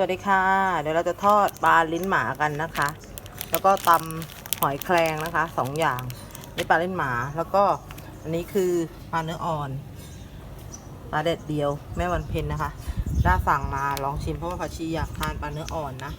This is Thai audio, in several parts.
สวัสดีค่ะ เดี๋ยวเราจะทอดปลาลิ้นหมากันนะคะ แล้วก็ตำหอยแครงนะคะสองอย่างนี่ปลาลิ้นหมาแล้วก็อันนี้คือปลาเนื้ออ่อนปลาเด็ดเดียวแม่วันเพ็ญนะคะได้สั่งมาลองชิมเพราะว่าพัชชีอยากทานปลาเนื้ออ่อนนะ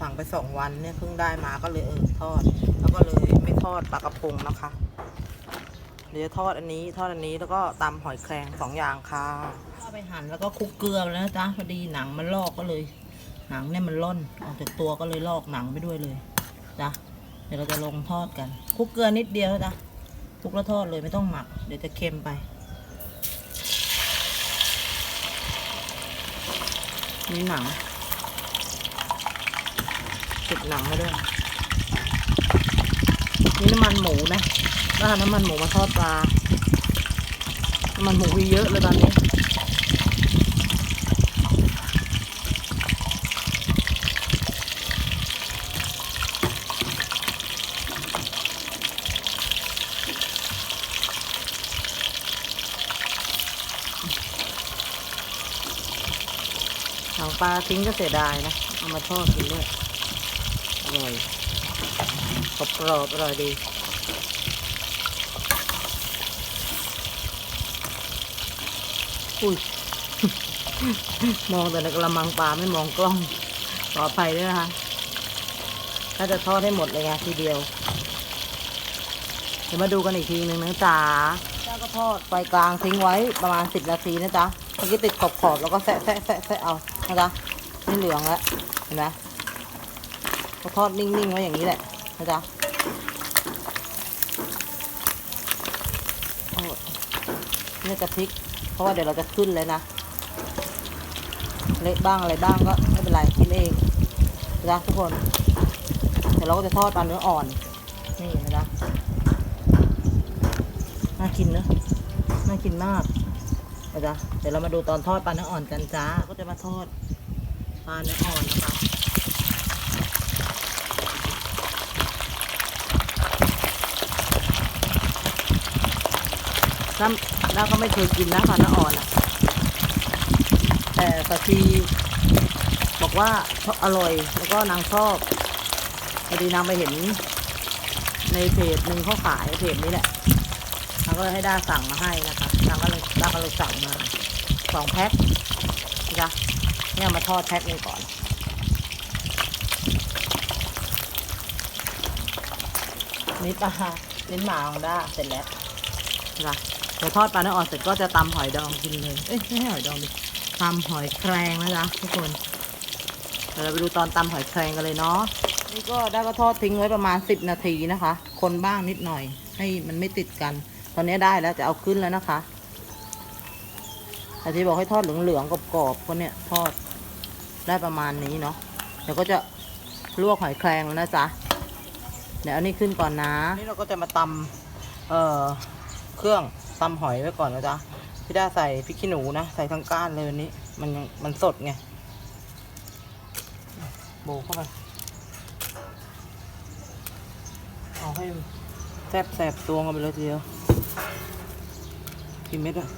สั่งไปสองวันเนี่ยเพิ่งได้มาก็เลยเออทอด แล้วก็เลยไม่ทอดปลากระพงนะคะ เดี๋ยวจะทอดอันนี้ทอดอันนี้แล้วก็ตำหอยแครงสองอย่างค่ะก็ไปหั่นแล้วก็คลุกเกลือแล้วนะจ๊ะพอดีหนังมันลอกก็เลย หนังเนี่ยมันล่นออกจากตัวก็เลยลอกหนังไปด้วยเลยจ้ะเดี๋ยวเราจะลงทอดกันคลุกเกลือนิดเดียวจ้ะคลุกแล้วทอดเลยไม่ต้องหมัก เดี๋ยวจะเค็มไปนี่หนังติดหนังมาด้วยนี่น้ำมันหมูนะก็ทำน้ำมันหมูมาทอดปลาน้ำมันหมูมีเยอะเลยตอนนี้ หางปลาทิ้งก็เสียดายนะ เอามาทอดกินด้วยอร่อยกรอบอบๆอร่อยดีอุ้ยมองแต่ในกระมังปลาไม่มองกล้องขออภัยด้วยนะคะถ้าจะทอดให้หมดเลยไงทีเดียว เดี๋ยวมาดูกันอีกทีหนึ่งนะจ๊ะจ้าก็ทอดไฟกลางทิ้งไว้ประมาณสิบนาทีนะจ๊ะเมื่อกี้ติดขอบขอบๆแล้วก็แซะแซะแซะแซะเอา นะจ๊ะนี่เหลืองแล้วเห็นไหมก็ทอดนิ่งๆไว้อย่างนี้แหละนะจ๊ะนี่จะพริก เพราะว่าเดี๋ยวเราจะขึ้นเลยนะเละบ้างอะไรบ้างก็ไม่เป็นไรกินเองนะจ๊ะทุกคน เดี๋ยวเราก็จะทอดปลาเนื้ออ่อน นี่นะจ๊ะน่ากินเนอะน่ากินมาก นะจ๊ะเดี๋ยวเรามาดูตอนทอดปลาเนื้ออ่อนกันจ้าก็จะมาทอดปลาเนื้ออ่อนนะคะน้ำน้าก็ไม่เคยกินนะปลาเนื้ออ่อนอะแต่สาชีบอกว่าชอบอร่อยแล้วก็นางชอบพอดีนางไปเห็น ในเพจหนึ่งเขาขายเพจนี้แหละนางก็เลยให้ด้าสั่งมาให้นะคะ นางก็เลยด้าก็เลยสั่งมาสองแพ็คนะจ๊ะเนี่ยเอามาทอดแพ็คหนึงก่อน นี่ปลาลิ้นหมาของด้าเสร็จแล้วนะเดี๋ยวทอดปลาเนื้ออ่อนเสร็จก็จะตำหอยดองกินเลย เอ้ยไม่ใช่หอยดองดิตำหอยแครงนะจ๊ะทุกคน เดี๋ยวเราไปดูตอนตำหอยแครงกันเลยเนาะ นี่ก็ได้ก็ทอดทิ้งไว้ประมาณสิบนาทีนะคะ คนบ้างนิดหน่อย ให้มันไม่ติดกัน ตอนนี้ได้แล้วจะเอาขึ้นแล้วนะคะแต่ที่บอกให้ทอดเหลืองๆกรอบๆก็เนี่ยทอดได้ประมาณนี้เนาะเดี๋ยวก็จะลวกหอยแครงแล้วนะจ๊ะเดี๋ยวอันนี้ขึ้นก่อนนะนี่เราก็จะมาตำเอ่อเครื่องตำหอยไว้ก่อนนะจ๊ะพี่ด้าใส่พริกขี้หนูนะใส่ทั้งก้านเลยนี้มันมันสดไงโบเข้าไปเอาให้แซบแสบตัวกันไปเลยทีเดียว กี่เม็ดอะ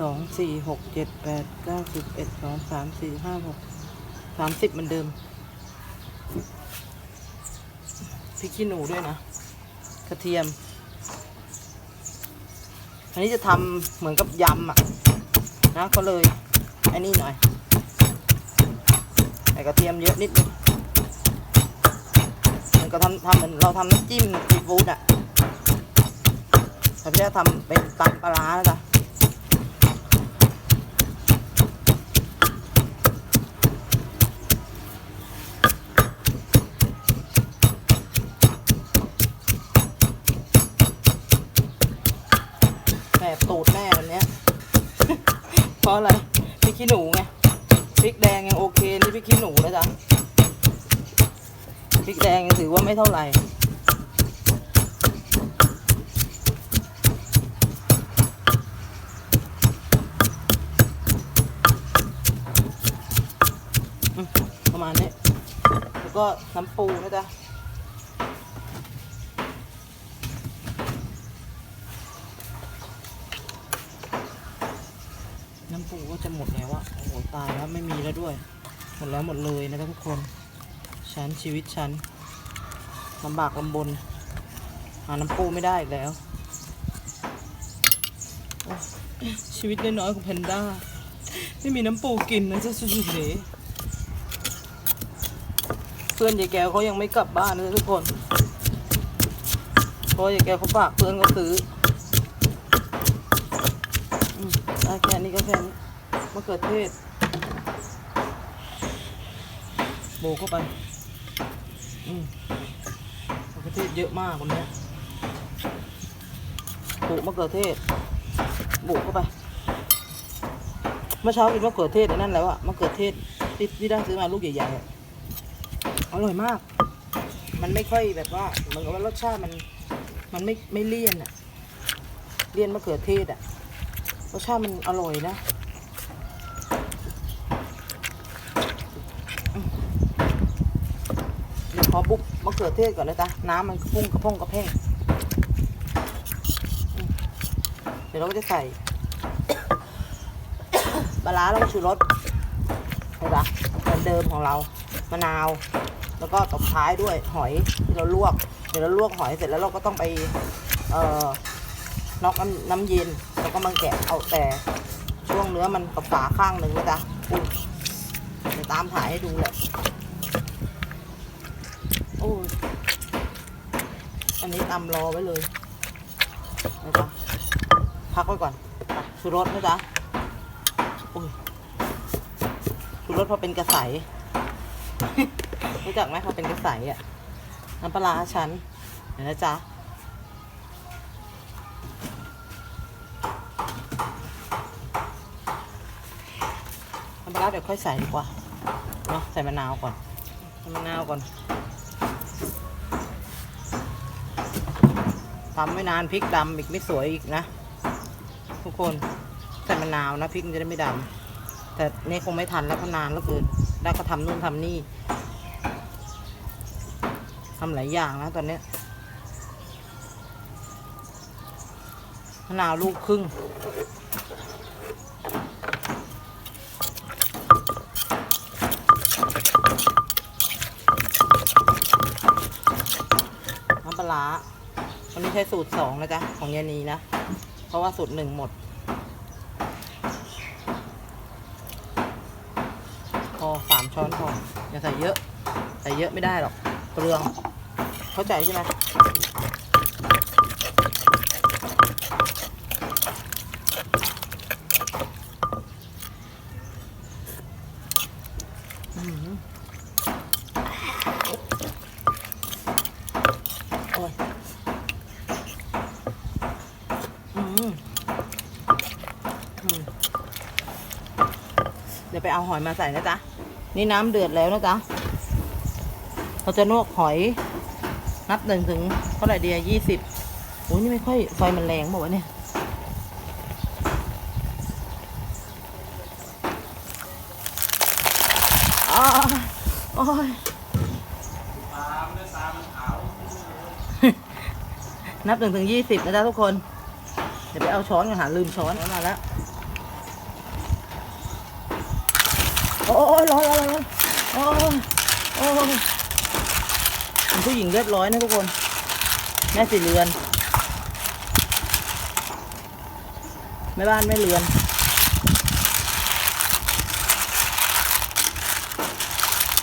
สองสี่หกเจ็ดแปดเก้าสิบเอ็ดสองสามสี่ห้าหกสามสิบเหมือนเดิมพริกขี้หนูด้วยนะ กระเทียม อันนี้จะทำเหมือนกับยำอะนะก็เลยอันนี้หน่อยใส่กระเทียมเยอะนิดนึงมันก็ทำทำเหมือนเราทำน้ำจิ้มซีฟู้ดอะ แต่พี่จะทำเป็นตำปลาร้าแล้วจ้ะแสบตูดแม่วันนี้เพราะอะไรพริกขี้หนูไงพริกแดงยังโอเค นี่พริกขี้หนูแล้วจ้ะพริกแดงยังถือว่าไม่เท่าไหร่ อืมประมา ณนี้แล้วก็น้ำปูนะจ๊ะน้ำปูก็จะหมดแล้วอะโอ้โหตายแล้วไม่มีแล้วด้วย หมดแล้วหมดเลยนะทุกคนฉันชีวิตฉันลำบากลำบน หาน้ำปูไม่ได้อีกแล้วชีวิตน้อยๆของแพนด้า ไม่มีน้ำปูกินนะเจ้าสุดเลเพื่อนยายแก้วเขายังไม่กลับบ้านนะทุกคนเพราะยายแก้วเขาฝากเพื่อนเขาซื้อได้แค่นี้ก็แค่นี้มะเขือเทศโบเข้าไปอืมมะเขือเทศเยอะมากวันนี้ปลูกมะเขือเทศบุกเข้าไปเมื่อเช้ากินมะเขือเทศนั่นแล้วอะมะเขือเทศที่ที่ได้ซื้อมาลูกใหญ่ๆ อร่อยมาก มันไม่ค่อยแบบว่าเหมือนกับว่ารสชาติมันมันไม่ไม่เลี่ยนอะเลี่ยนมะเขือเทศอะรสชาติมันอร่อยนะเดี๋ยวขอบุกมะเขือเทศก่อนนะจ๊ะน้ำมันพุ่งกระพงกระเพงเดี๋ยวเราก็จะใส่ปลาร้าล้วก็ชูรสเห็นปะเหมือนเดิมของเรา มะนาว แล้วก็ตบท้ายด้วยหอยที่เราลวก เดี๋ยวเราลวกหอยเสร็จแล้วเราก็ต้องไปเอ่อนอกน้ำเย็นแล้วก็มาแกะเอาแต่ช่วงเนื้อมันกับฝาข้างหนึ่งนะจ๊ะอุ้ยเดี๋ยวตามถ่ายให้ดูแหละโอ้ยอันนี้ตำรอไว้เลยนะจ๊ะพักไว้ก่อนไปชูรสนะจ๊ะโอ้ยชูรสพอเป็นกระใส รู้จักไหมพอเป็นกระใสอะน้ำปลาร้าฉันเดี๋ยวนะจ๊ะน้ำปลาเดี๋ยวค่อยใส่ดีกว่าเนาะใส่มะนาวก่อนใสมะนาวก่อนทำไม่นานพริกดำอีกไม่สวยอีกนะ ทุกคนใส่มะนาวนะพริกมันจะได้ไม่ดำแต่นี่คงไม่ทันแล้วเพราะนานแล้วเกินได้ก็ทำนู่นทำนี่ ทำหลายอย่างนะตอนนี้มะนาวลูกครึ่ง น้ำปลาร้าวันนี้ใช้สูตรสองนะจ๊ะ ของยานีนะ เพราะว่าสูตรหนึ่งหมด พอสามช้อนพออย่าใส่เยอะ ใส่เยอะไม่ได้หรอกเปลือง เข้าใจใช่ไหมเดี๋ยวไปเอาหอยมาใส่นะจ๊ะ นี่น้ำเดือดแล้วนะจ๊ะ เราจะลวกหอย นับหนึ่งถึงเท่าไหร่เดียยี่สิบโอ้ยนี่ไม่ค่อยไฟมันแรงบอกว่าวะเนี่ยโอ้ยนับหนึ่งถึงยี่สิบนะจ๊ะทุกคน เดี๋ยวไปเอาช้อนกันหาลืมช้อนมาแล้ว โอ้ยร้อนร้อนร้อนโอ้ยโอ้ย เป็นผู้หญิงเรียบร้อยนะทุกคน แม่สีเรือน แม่บ้านแม่เรือน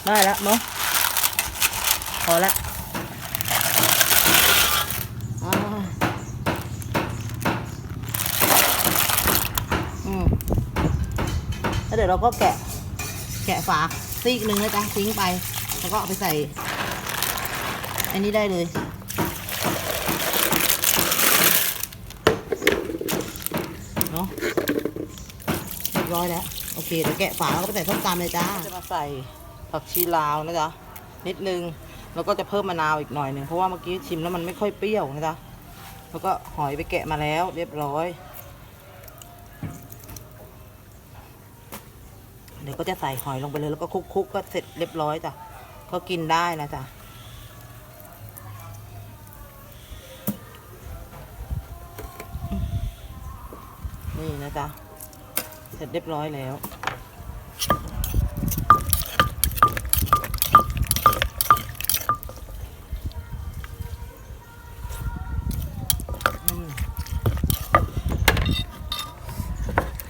ได้แล้วเนาะพอละอ่าอืมแล้วเดี๋ยวเราก็แกะ แกะฝาซีกหนึ่งนะจ๊ะทิ้งไป แล้วก็เอาไปใส่ อันนี้ได้เลย เนาะเรียบร้อยแล้ว โอเค เดี๋ยวแกะฝาแล้วก็ไปใส่ส้มตำเลยจ้า จะมาใส่ผักชีลาวนะจ๊ะ นิดนึง แล้วก็จะเพิ่มมะนาวอีกหน่อยหนึ่งเพราะว่าเมื่อกี้ชิมแล้วมันไม่ค่อยเปรี้ยวนะจ๊ะ แล้วก็หอยไปแกะมาแล้ว เรียบร้อย เดี๋ยวก็จะใส่หอยลงไปเลยแล้วก็คลุกๆก็เสร็จเรียบร้อยจ้ะ ก็กินได้นะจ๊ะ นี่นะจ๊ะ เสร็จเรียบร้อยแล้ว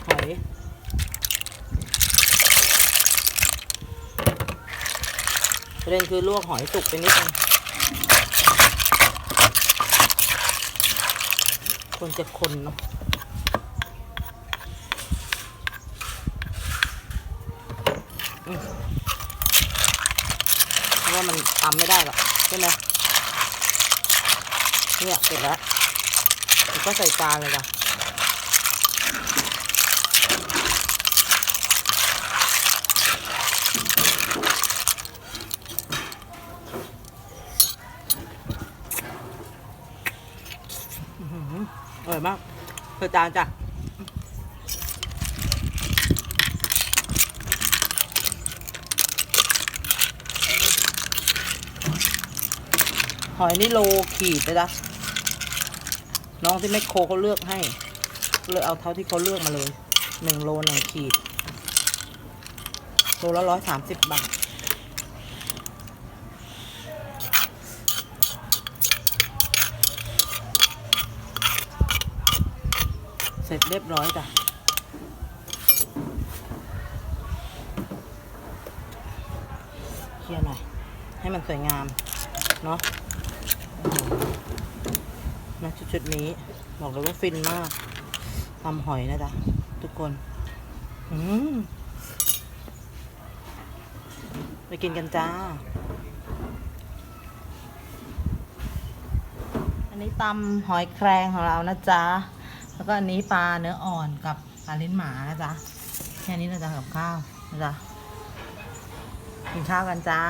หอย ปรนคือลวกหอยสุกไปนิดนึงควรจะคนเนาะ ราะว่ามันตำไม่ได้หรอกใช่ไหมเนี่ยเสร็จแล้วก็ใส่จานเลยจ้ะอื้อออร่อยมากเปิดจานจ้ะ หอยนี่โลขีดเลยจ้ะน้องที่แมคโครเขาเลือกให้เลยเอาเท่าที่เขาเลือกมาเลยหนึ่งโลหนึ่งขีดโลละร้อยสามสิบบาทเสร็จเรียบร้อยจ้ะ เคลียร์หน่อย ให้มันสวยงาม เนาะโอ้โหนะชุดๆนี้ บอกเลยว่าฟินมากทำหอยนะจ๊ะ ทุกคน อืมไปกินกันจ้า อันนี้ตำหอยแครงของเรานะจ๊ะ แล้วก็อันนี้ปลาเนื้ออ่อนกับปลาลิ้นหมานะจ๊ะ แค่นี้นะจ๊ะกับข้าวนะจ๊ะ กินข้าวกันจ้า